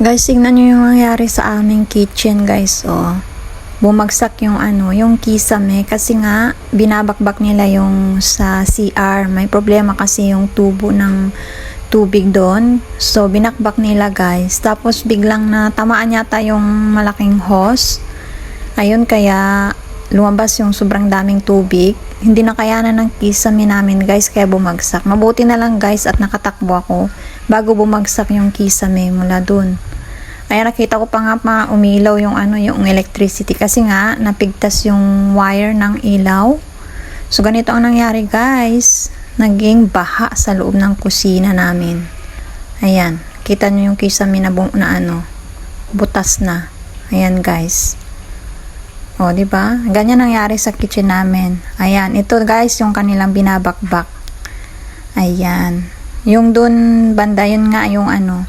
Guys, tignan nyo yung nangyari sa aming kitchen, guys. Oh. Bumagsak yung ano, yung kisame kasi nga binabakbak nila yung sa CR. May problema kasi yung tubo ng tubig doon. So, binakbak nila, guys. Tapos, biglang na tamaan yata yung malaking hose. Ayun, kaya lumabas yung sobrang daming tubig. Hindi na kayanan ng kisame namin, guys, kaya bumagsak. Mabuti na lang, guys, at nakatakbo ako bago bumagsak yung kisame mula dun. Ay nakita ko pa nga pa umilaw yung ano yung electricity kasi nga napigtas yung wire ng ilaw. So ganito ang nangyari guys. Naging baha sa loob ng kusina namin. Ayan, kita nyo yung kisame na, na ano, butas na. Ayan guys. O, di ba? Ganyan nangyari sa kitchen namin. Ayan, ito guys yung kanilang binabakbak. Ayan. Yung dun banda, yun nga yung ano,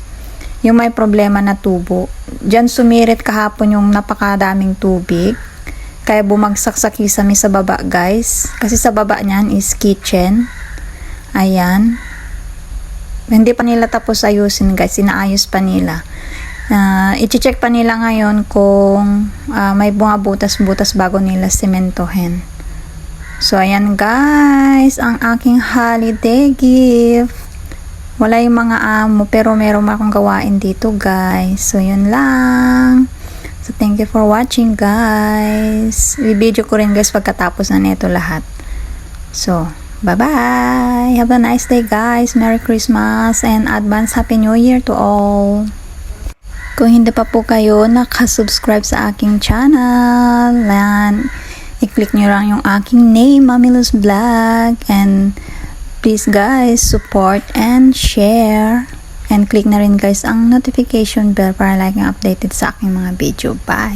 yung may problema na tubo. Diyan sumirit kahapon yung napakadaming tubig. Kaya bumagsak sa kisame sa baba, guys. Kasi sa baba niyan is kitchen. Ayan. Hindi pa nila tapos ayusin, guys. Sinaayos pa nila. Uh, i-check pa nila ngayon kung ah, may bunga butas-butas bago nila sementohin. So, ayan guys, ang aking holiday gift. Wala yung mga amo, pero meron akong gawain dito, guys. So, yun lang. So, thank you for watching, guys. I-video ko rin, guys, pagkatapos na nito lahat. So, bye-bye. Have a nice day, guys. Merry Christmas and advance Happy New Year to all. Kung hindi pa po kayo nakasubscribe sa aking channel, yan, i-click nyo lang yung aking name, Mamilus Vlog, and please guys, support and share. And click na rin guys ang notification bell para laging updated sa aking mga video. Bye!